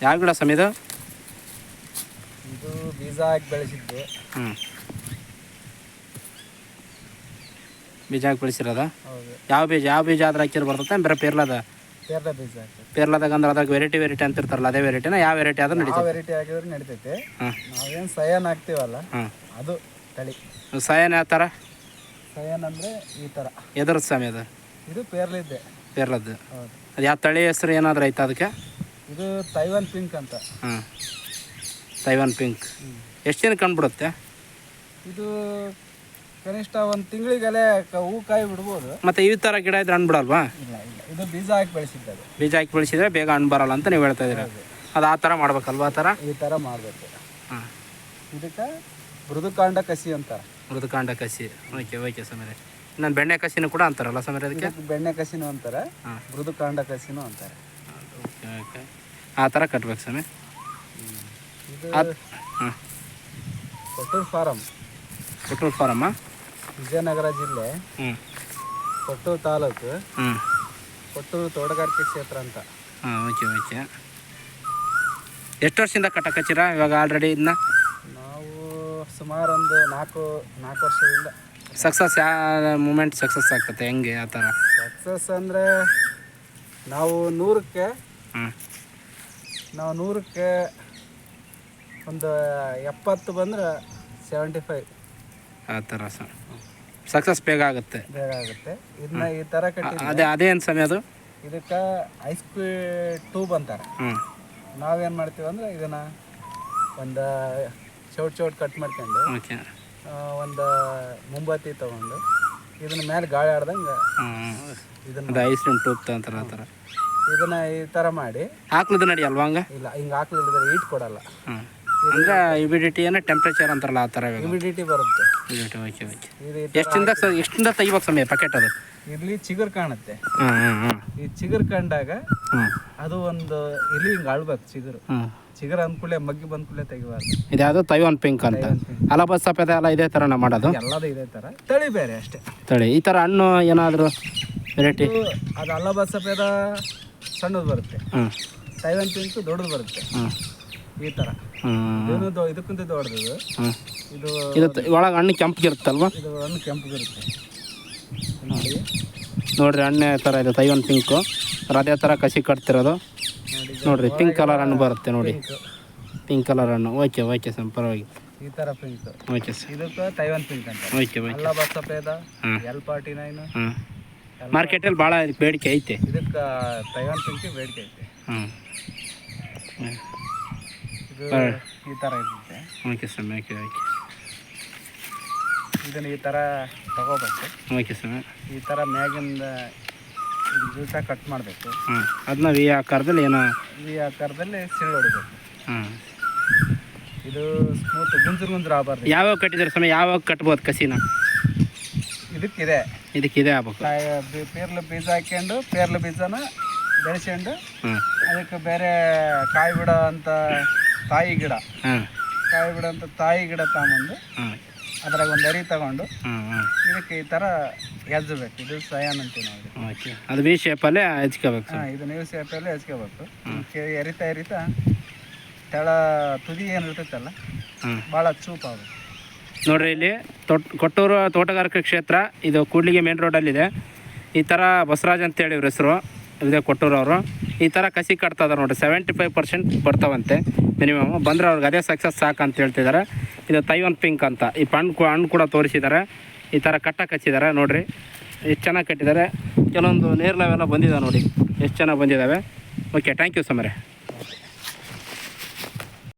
ಯಾವ ಗಿಡ ಸಮೇತ ಇದು? ಬೀಜ ಹಾಕಿ ಬೆಳೆಸಿದ್ದು ಹ್ಞೂ ಬೀಜ ಹಾಕಿ ಬೆಳೆಸಿರೋದ? ಹೌದು. ಯಾವ ಬೀಜ ಯಾವ ಬೀಜ ಆದ್ರೆ ಹಾಕಿದ್ರೆ ಬರ್ತದೆ ಬೇರೆ ಪೇರ್ಲದ? ಪೇರ್ಲ ಬೀಜ ಹಾಕಿ. ಪೇರ್ಲದಾಗ ಅಂದ್ರೆ ಅದಾಗ ವೆರೈಟಿ ವೆರೈಟಿ ಅಂತಿರ್ತಾರಲ್ಲ ಅದೇ ವೆರೈಟಿನ ಯಾವ ವೆರೈಟಿ ಆದ್ರೂ ಯಾವ ನಡೀತದೆ ವೆರೈಟಿ ಹಾಕಿದ್ರೆ ನಡಿತೈತೆ. ಹಾಂ. ನಾವೇನು ಸಯನ್ ಹಾಕ್ತೀವಲ್ಲ ಹಾಂ. ಅದು ತಳಿ. ಸಯನ್ ಯಾವ ಥರ ಸಯನ್ ಅಂದರೆ ಈ ಥರ ಎದ್ರ ಸ್ವಾಮಿ ಅದು. ಇದು ಪೇರ್ಲಿದ್ದೆ. ಪೇರ್ಲದ್ದು. ಹೌದು. ಅದು ಯಾವ ತಳಿ ಹೆಸರು ಏನಾದರೂ ಐತಾ ಅದಕ್ಕೆ? ಇದು ತೈವಾನ್ ಪಿಂಕ್ ಅಂತ. ಹಾಂ. ತೈವಾನ್ ಪಿಂಕ್ ಎಷ್ಟು ದಿನ ಕಂಡುಬಿಡುತ್ತೆ? ಇದು ಕನಿಷ್ಠ ಒಂದು ತಿಂಗಳಿಗೆಲೆ ಹೂ ಕಾಯಿ ಬಿಡ್ಬೋದು. ಮತ್ತು ಈ ಥರ ಗಿಡ ಇದ್ರೆ ಹಣ್ಣು ಬಿಡಲ್ವಾ? ಇಲ್ಲ ಇಲ್ಲ. ಇದು ಬೀಜ ಹಾಕಿ ಬೆಳೆಸಿದ್ದಾರೆ ಬೀಜ ಹಾಕಿ ಬೆಳೆಸಿದ್ರೆ ಬೇಗ ಹಣ್ಣು ಬರಲ್ಲ ಅಂತ ನೀವು ಹೇಳ್ತಾ ಇದ್ದೀರ. ಅದು ಆ ಥರ ಮಾಡ್ಬೇಕಲ್ವಾ ಆ ಥರ ಈ ಥರ ಮಾಡಬೇಕು. ಹಾಂ. ಇದಕ್ಕೆ ಮೃದುಕಾಂಡ ಕಸಿ ಅಂತಾರೆ ಮೃದುಕಾಂಡ ಕಸಿ. ಓಕೆ ಓಕೆ ಸಮೀರೆ. ನಾನು ಬೆಣ್ಣೆ ಕಸಿನೂ ಕೂಡ ಅಂತಾರಲ್ಲ ಸಮೀರೆ ಅದಕ್ಕೆ? ಬೆಣ್ಣೆ ಕಸಿನೂ ಅಂತಾರೆ. ಹಾಂ. ಮೃದುಕಾಂಡ ಕಸಿನೂ ಅಂತಾರೆ. ಓಕೆ ಓಕೆ ಆ ಥರ ಕಟ್ಬೇಕು ಸ್ವಾಮಿ. ಹಾಂ. ಕೊಟ್ಟೂರು ಫಾರಮ್ ಪೆಟ್ರೋಲ್ ಫಾರಮ್ಮ ವಿಜಯನಗರ ಜಿಲ್ಲೆ. ಹ್ಞೂ ಕೊಟ್ಟೂರು ತಾಲೂಕು. ಹ್ಞೂ ಕೊಟ್ಟೂರು ತೋಟಗಾರಿಕೆ ಕ್ಷೇತ್ರ ಅಂತ. ಹಾಂ ಓಕೆ ಓಕೆ ಎಷ್ಟು ವರ್ಷದಿಂದ ಕಟ್ಟಕಚ್ಚಿರ ಇವಾಗ ಆಲ್ರೆಡಿ ಇದನ್ನ ನಾವು ಸುಮಾರು ಒಂದು ನಾಲ್ಕು ನಾಲ್ಕು ವರ್ಷದಿಂದ. ಸಕ್ಸಸ್ ಯಾವ ಮೂಮೆಂಟ್ ಸಕ್ಸಸ್ ಆಗ್ತದೆ. ಹೆಂಗೆ ಆ ಥರ ಸಕ್ಸಸ್ ಅಂದರೆ ನಾವು ನೂರಕ್ಕೆ ನಾವು ನೂರಕ್ಕೆ ಒಂದು ಎಪ್ಪತ್ತು ಬಂದ್ರೆ ಸೆವೆಂಟಿ ಫೈವ್ ಆ ಥರ ಸಕ್ಸಸ್ ಬೇಗ ಆಗುತ್ತೆ. ಬೇಗ ಆಗುತ್ತೆ. ಇದನ್ನ ಈ ಥರ ಕಟ್ಟಿ ಅದೇ ಅದೇನು ಸಮಯ ಅದು? ಇದಕ್ಕೆ ಐಸ್ ಟ್ಯೂಬ್ ಅಂತಾರೆ ಹ್ಞೂ. ನಾವೇನು ಮಾಡ್ತೀವಿ ಅಂದ್ರೆ ಇದನ್ನು ಒಂದು ಚೌಟ್ ಚೌಟ್ ಕಟ್ ಮಾಡ್ಕೊಂಡು ಓಕೆ. ಒಂದು ಮುಂಬತ್ತಿ ತಗೊಂಡು ಇದನ್ನ ಮೇಲೆ ಗಾಳಿ ಆಡ್ದಂಗೆ ಇದನ್ನ ಐಸ್ ಕ್ರೀಮ್ ಟೂಪ್ ಅಂತಾರೆ ಆ ಥರ. ಇದನ್ನ ಈ ತರ ಮಾಡಿ. ಹಾಕ್ಲದ ನಡಿ ಅಲ್ವಾ ಹಂಗ? ಇಲ್ಲ ಹಿಂಗೆ ಹಾಕ್ಲಿಲ್ಲ ಹೀಟ್ ಕೊಡಲ್ಲ. ಅಂದ್ರೆ ಅಂದರೆ ಹ್ಯುಮಿಡಿಟಿ ಏನೋ ಟೆಂಪ್ರೇಚರ್ ಅಂತಾರಲ್ಲ ಆ ಥರ ಇವಾಗ. ಹ್ಯುಮಿಡಿಟಿ ಬರುತ್ತೆ. ಹ್ಯುಮಿಡಿಟಿ ಓಕೆ ಓಕೆ ಎಷ್ಟಿಂದ ಎಷ್ಟಿಂದ ತೆಗಿಬೇಕು ಸಮಯ ಪ್ಯಾಕೆಟ್ ಅದು? ಇಲ್ಲಿ ಚಿಗುರು ಕಾಣುತ್ತೆ. ಹಾಂ ಹಾಂ ಹಾಂ ಈ ಚಿಗುರು ಕಂಡಾಗ ಅದು ಒಂದು ಇಲ್ಲಿ ಹಿಂಗೆ ಆಳ್ಬೇಕು ಚಿಗುರು. ಚಿಗರ್ ಅಂದ್ಕೂಡ್ಲೆ ಮಗ್ಗಿ ಬಂದ್ಕೂಡ್ಲೆ ತೆಗಿಬಾರ್ದು. ಇದ್ಯಾವುದು ತೈವಾನ್ ಪಿಂಕ್ ಅಂತ. ಅಲಬಸ್ ಸಪೇದ ಎಲ್ಲ ಇದೇ ಥರನ ಮಾಡೋದು? ಎಲ್ಲದೂ ಇದೇ ಥರ ತಳಿ ಬೇರೆ ಅಷ್ಟೇ. ತಳಿ. ಈ ಥರ ಹಣ್ಣು ಏನಾದರೂ ವೆರೈಟಿ ಅದು ಅಲಬಸ್ ಸಫೇದ ಸಣ್ಣದು ಬರುತ್ತೆ. ತೈವನ್ ಪಿಂಕ್ ದೊಡ್ಡದು ಬರುತ್ತೆ. ಈ ಥರ ಹ್ಞೂ ಇದನ್ನು ದೊ- ಇದಕ್ಕಿಂತ ದೊಡ್ಡದು. ಇದು ಇದು ಒಳಗೆ ಹಣ್ಣು ಕೆಂಪಗಿರುತ್ತಲ್ವಾ ಇದು ಹಣ್ಣು ಕೆಂಪಗಿರುತ್ತೆ ನೋಡಿ. ನೋಡ್ರಿ ಹಣ್ಣೆ ಥರ ಇದೆ ತೈವನ್ ಪಿಂಕು. ಅದೇ ಥರ ಕಸಿ ಕಟ್ತಿರೋದು. ನೋಡಿ ನೋಡ್ರಿ ಪಿಂಕ್ ಕಲರ್ ಹಣ್ಣು ಬರುತ್ತೆ ನೋಡಿ. ಪಿಂಕ್. ಪಿಂಕ್ ಕಲರ್ ಹಣ್ಣು. ಓಕೆ ಓಕೆ ಸರ್ ಪರವಾಗಿ ಈ ಥರ ಪಿಂಕ್. Okay sir. ಇದಕ್ಕೆ ತೈವನ್ ಪಿಂಕ್ ಅಂತ. Okay okay. ಬಸ್ ಸಫೇದ ಇದೆ ಎಲ್ ಫಾರ್ಟಿ ನೈನ್. ಹ್ಞೂ ಮಾರ್ಕೆಟಲ್ಲಿ ಭಾಳ ಬೇಡಿಕೆ ಐತೆ. ಇದಕ್ಕೆ ತೈವಾನ್ ಪಿಂಕ್ ಬೇಡಿಕೆ ಐತೆ. ಹ್ಞೂ ಇದು ಈ ಥರ ಇರುತ್ತೆ. ಓಕೆ ಸರ್ ಓಕೆ ಓಕೆ ಇದನ್ನು ಈ ಥರ ತಗೋಬೇಕು. ಓಕೆ ಸರ್ ಈ ಥರ ಮ್ಯಾಗಿಂದ ದಿವಸ ಕಟ್ ಮಾಡಬೇಕು. ಹ್ಞೂ ಅದನ್ನ ವಿ ಆಕಾರದಲ್ಲಿ ಏನೋ? ವಿ ಆಕಾರದಲ್ಲಿ ಸಿಳ್ಳು ಹೊಡಿಬೇಕು. ಹಾಂ ಇದು ಸ್ಮೂತ್ ಗುಂಜುರು ಗುಂಜುರು ಆಗಬಾರ್ದು. ಯಾವಾಗ ಕಟ್ಟಿದ್ರೆ ಸಮಯ ಯಾವಾಗ ಕಟ್ಬೋದು ಕಸಿನ? ಇದಕ್ಕಿದೆ. ಇದಕ್ಕಿದೆ ಇದೇ ಆಗ್ಬೇಕು ಪೇರ್ಲು ಬೀಜ ಹಾಕ್ಕೊಂಡು ಪೇರ್ಲು ಬೀಜನ ಬೆಳೆಸ್ಕೊಂಡು ಅದಕ್ಕೆ ಬೇರೆ ಕಾಯಿ ಬಿಡೋ ಅಂತ ತಾಯಿ ಗಿಡ. ಕಾಯಿ ಬಿಡೋ ಅಂತ ತಾಯಿ ಗಿಡ ತಗೊಂಡು ಅದ್ರಾಗ ಒಂದು ಅರಿ ತಗೊಂಡು ಇದಕ್ಕೆ ಈ ಥರ ಎಜ್ಜಬೇಕು ಇದು ಸಯಾನ್ ಅಂತೀವಿ ನಾವು ಅದು ವಿ ಶೇಪಲ್ಲೇ ಹೆಚ್ಕೋಬೇಕು ಹಾಂ ಇದು ನೀವು ಶೇಪಲ್ಲೇ ಹೆಚ್ಕೋಬೇಕು ಎರಿತಾ ಎರಿತಾ ತೆಳ ತುದಿ ಏನು ಇರ್ತೈತಲ್ಲ ಹಾಂ ಭಾಳ ಚೂಪ್ ಆಗುತ್ತೆ ನೋಡ್ರಿ ಇಲ್ಲಿ ತೋಟ ಕೊಟ್ಟೂರು ತೋಟಗಾರಿಕೆ ಕ್ಷೇತ್ರ, ಇದು ಕೂಡ್ಲಿಗೆ ಮೇನ್ ರೋಡಲ್ಲಿದೆ ಈ ಥರ ಬಸವರಾಜ್ ಅಂತೇಳಿ ಇವ್ರ ಹೆಸರು. ಇದೆ ಕೊಟ್ಟೂರು ಅವರು. ಈ ಥರ ಕಸಿ ಕಟ್ತಾ ಇದಾರೆ ನೋಡ್ರಿ ಸೆವೆಂಟಿ ಫೈವ್ ಪರ್ಸೆಂಟ್ ಬರ್ತಾವಂತೆ ಮಿನಿಮಮ್ ಬಂದರೆ ಅವ್ರಿಗೆ ಅದೇ ಸಕ್ಸಸ್ ಸಾಕು ಅಂತ ಹೇಳ್ತಿದ್ದಾರೆ ಇದು ತೈವನ್ ಪಿಂಕ್ ಅಂತ. ಈ ಪಣ್ಣು ಕೂ- ಹಣ್ಣು ಕೂಡ ತೋರಿಸಿದ್ದಾರೆ. ಈ ಥರ ಕಟ್ಟ ಕಚ್ಚಿದ್ದಾರೆ ನೋಡಿರಿ. ಎಷ್ಟು ಚೆನ್ನಾಗಿ ಕಟ್ಟಿದ್ದಾರೆ. ಕೆಲವೊಂದು ನೇರ್ಲವೆಲ್ಲ ಬಂದಿದ್ದಾವೆ ನೋಡಿ. ಎಷ್ಟು ಚೆನ್ನಾಗಿ ಬಂದಿದ್ದಾವೆ ಓಕೆ ಥ್ಯಾಂಕ್ ಯು ಸಮರೆ.